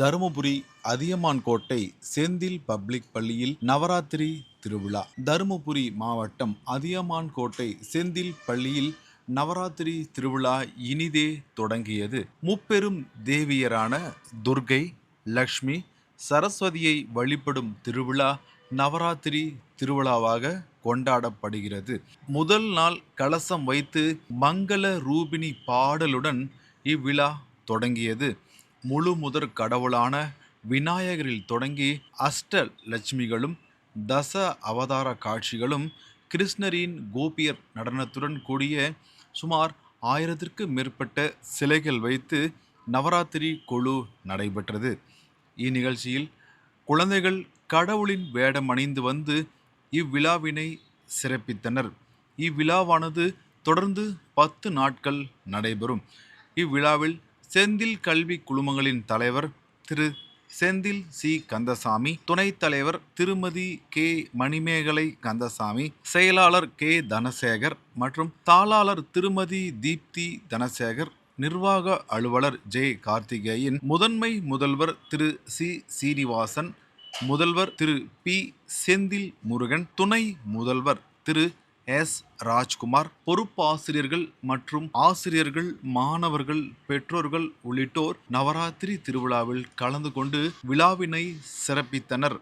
தருமபுரி அதியமான் கோட்டை செந்தில் பப்ளிக் பள்ளியில் நவராத்திரி திருவிழா. தருமபுரி மாவட்டம் அதியமான் கோட்டை செந்தில் பள்ளியில் நவராத்திரி திருவிழா இனிதே தொடங்கியது. முப்பெரும் தேவியரான துர்கை லக்ஷ்மி சரஸ்வதியை வழிபடும் திருவிழா நவராத்திரி திருவிழாவாக கொண்டாடப்படுகிறது. முதல் நாள் கலசம் வைத்து மங்கள ரூபினி பாடலுடன் இவ்விழா தொடங்கியது. முழு முதற் கடவுளான விநாயகரில் தொடங்கி அஷ்ட லட்சுமிகளும் தச அவதார காட்சிகளும் கிருஷ்ணரின் கோபியர் நடனத்துடன் கூடிய சுமார் ஆயிரத்திற்கு மேற்பட்ட சிலைகள் வைத்து நவராத்திரி குழு நடைபெற்றது. இந்நிகழ்ச்சியில் குழந்தைகள் கடவுளின் வேடம் அணிந்து வந்து இவ்விழாவினை சிறப்பித்தனர். இவ்விழாவானது தொடர்ந்து பத்து நாட்கள் நடைபெறும். இவ்விழாவில் செந்தில் கல்வி குழுமங்களின் தலைவர் திரு. செந்தில் சி. கந்தசாமி துணைத் தலைவர் திருமதி கே. மணிமேகலை கந்தசாமி செயலாளர் கே. தனசேகர் மற்றும் தாளாளர் திருமதி தீப்தி தனசேகர் நிர்வாக அலுவலர் ஜே. கார்த்திகேயன் முதன்மை முதல்வர் திரு. சி. சீனிவாசன் முதல்வர் திரு. பி. செந்தில் முருகன் துணை முதல்வர் திரு. எஸ். ராஜ்குமார் பொறுப்பாசிரியர்கள் மற்றும் ஆசிரியர்கள் மாணவர்கள் பெற்றோர்கள் உள்ளிட்டோர் நவராத்திரி திருவிழாவில் கலந்து கொண்டு விழாவினை சிறப்பித்தனர்.